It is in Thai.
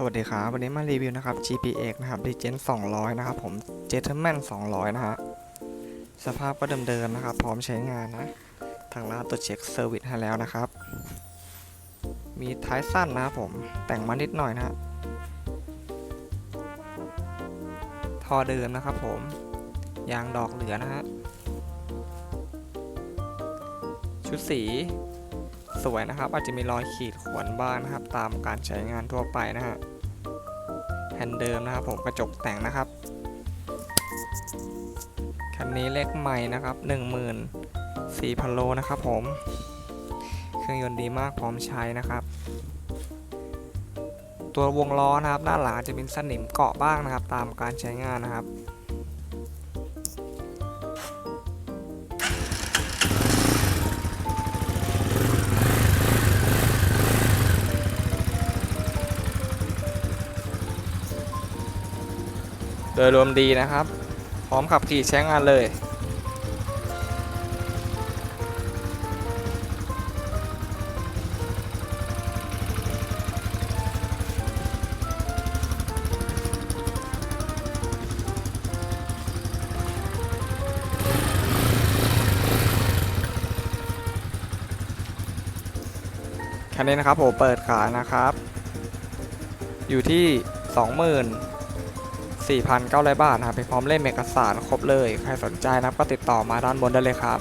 สวัสดีครับ วันนี้มารีวิวนะครับ GPX นะครับ Regen 200 นะครับผม Gentleman 200 นะฮะ สภาพก็เดิมๆนะครับ พร้อมใช้งานนะ ทางร้านตัวจเช็คเซอร์วิสให้แล้วนะครับ มีท้ายสั้นนะครับผม แต่งมานิดหน่อยนะฮะท่อเดิมนะครับผม ยางดอกเหลือนะฮะ ชุดสี วยนะครับ อาจจะมีรอยขีดข่วนบ้างนะครับ ตามการใช้งานทั่วไปนะฮะแผ่นเดิมนะครับ ผมกระจกแต่งนะครับคันนี้เลขใหม่นะครับ 14,000 โลนะครับผม เครื่องยนต์ดีมากพร้อมใช้นะครับ ตัววงล้อนะครับ ด้านหลังจะเป็นสนิมเกาะบ้างนะครับ ตามการใช้งานนะครับ โดยรวมดีนะครับ พร้อมขับขี่ใช้งานเลยคันนี้นะครับผมเปิดขายนะครับ อยู่ที่ 20,000 4,900 บาทนะครับไปพร้อมเล่มเอกสารครบเลย ใครสนใจนับก็ติดต่อมาด้านบนได้เลยครับ